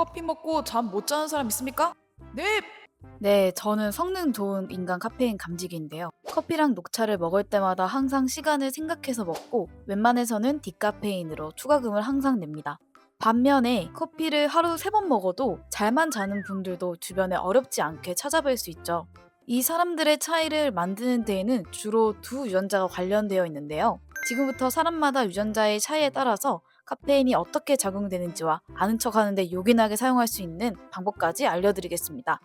커피 먹고 잠 못 자는 사람 있습니까? 네! 네, 저는 성능 좋은 인간 카페인 감지기인데요. 커피랑 녹차를 먹을 때마다 항상 시간을 생각해서 먹고 웬만해서는 디카페인으로 추가금을 항상 냅니다. 반면에 커피를 하루 세 번 먹어도 잘만 자는 분들도 주변에 어렵지 않게 찾아뵐 수 있죠. 이 사람들의 차이를 만드는 데에는 주로 두 유전자가 관련되어 있는데요. 지금부터 사람마다 유전자의 차이에 따라서 카페인이 어떻게 작용되는지와 아는 척 하는데 요긴하게 사용할 수 있는 방법까지 알려드리겠습니다.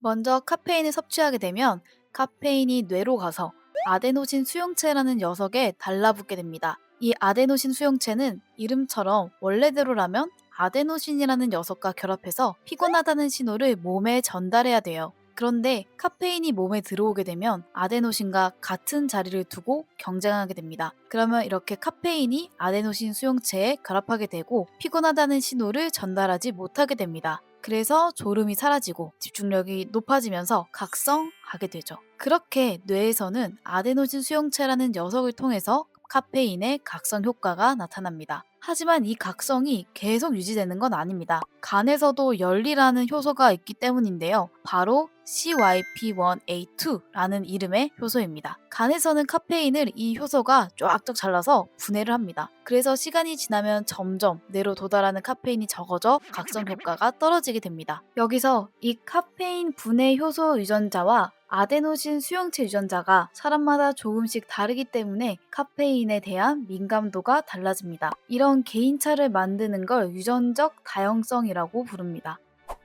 먼저 카페인을 섭취하게 되면 카페인이 뇌로 가서 아데노신 수용체라는 녀석에 달라붙게 됩니다. 이 아데노신 수용체는 이름처럼 원래대로라면 아데노신이라는 녀석과 결합해서 피곤하다는 신호를 몸에 전달해야 돼요. 그런데 카페인이 몸에 들어오게 되면 아데노신과 같은 자리를 두고 경쟁하게 됩니다. 그러면 이렇게 카페인이 아데노신 수용체에 결합하게 되고 피곤하다는 신호를 전달하지 못하게 됩니다. 그래서 졸음이 사라지고 집중력이 높아지면서 각성하게 되죠. 그렇게 뇌에서는 아데노신 수용체라는 녀석을 통해서 카페인의 각성 효과가 나타납니다. 하지만 이 각성이 계속 유지되는 건 아닙니다. 간에서도 열리라는 효소가 있기 때문인데요. 바로 CYP1A2라는 이름의 효소입니다. 간에서는 카페인을 이 효소가 쫙쫙 잘라서 분해를 합니다. 그래서 시간이 지나면 점점 뇌로 도달하는 카페인이 적어져 각성 효과가 떨어지게 됩니다. 여기서 이 카페인 분해 효소 유전자와 아데노신 수용체 유전자가 사람마다 조금씩 다르기 때문에 카페인에 대한 민감도가 달라집니다. 이런 개인차를 만드는 걸 유전적 다양성이라고 부릅니다.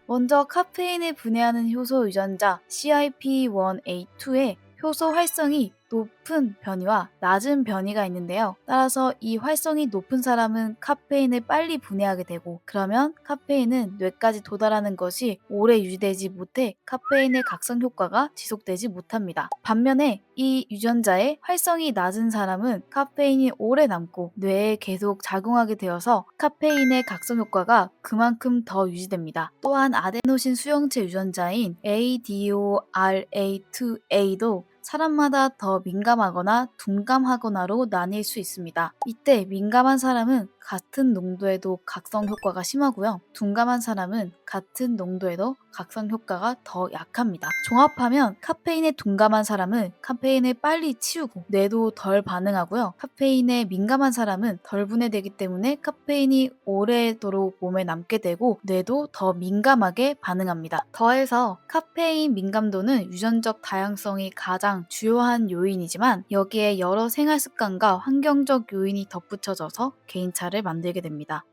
먼저 카페인을 분해하는 효소 유전자 CYP1A2의 효소 활성이 높은 변이와 낮은 변이가 있는데요. 따라서 이 활성이 높은 사람은 카페인을 빨리 분해하게 되고 그러면 카페인은 뇌까지 도달하는 것이 오래 유지되지 못해 카페인의 각성 효과가 지속되지 못합니다. 반면에 이 유전자의 활성이 낮은 사람은 카페인이 오래 남고 뇌에 계속 작용하게 되어서 카페인의 각성 효과가 그만큼 더 유지됩니다. 또한 아데노신 수용체 유전자인 ADORA2A도 사람마다 더 민감하거나 둔감하거나로 나뉠 수 있습니다. 이때 민감한 사람은 같은 농도에도 각성 효과가 심하고요. 둔감한 사람은 같은 농도에도 각성 효과가 더 약합니다. 종합하면 카페인에 둔감한 사람은 카페인을 빨리 치우고 뇌도 덜 반응하고요. 카페인에 민감한 사람은 덜 분해되기 때문에 카페인이 오래도록 몸에 남게 되고 뇌도 더 민감하게 반응합니다. 더해서 카페인 민감도는 유전적 다양성이 가장 주요한 요인이지만 여기에 여러 생활 습관과 환경적 요인이 덧붙여져서 개인차를 만들게 됩니다.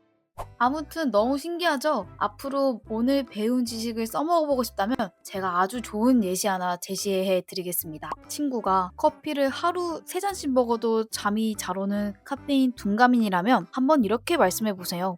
아무튼 너무 신기하죠? 앞으로 오늘 배운 지식을 써먹어보고 싶다면 제가 아주 좋은 예시 하나 제시해 드리겠습니다. 친구가 커피를 하루 세 잔씩 먹어도 잠이 잘 오는 카페인 둔감인이라면 한번 이렇게 말씀해 보세요.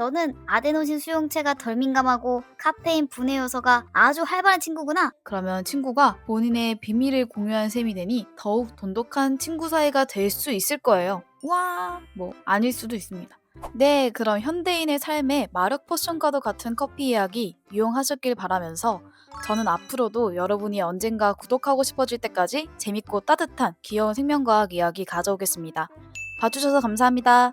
너는 아데노신 수용체가 덜 민감하고 카페인 분해 요소가 아주 활발한 친구구나. 그러면 친구가 본인의 비밀을 공유한 셈이 되니 더욱 돈독한 친구 사이가 될 수 있을 거예요. 와, 뭐 아닐 수도 있습니다. 네, 그럼 현대인의 삶에 마력 포션과도 같은 커피 이야기 이용하셨길 바라면서 저는 앞으로도 여러분이 언젠가 구독하고 싶어질 때까지 재밌고 따뜻한 귀여운 생명과학 이야기 가져오겠습니다. 봐주셔서 감사합니다.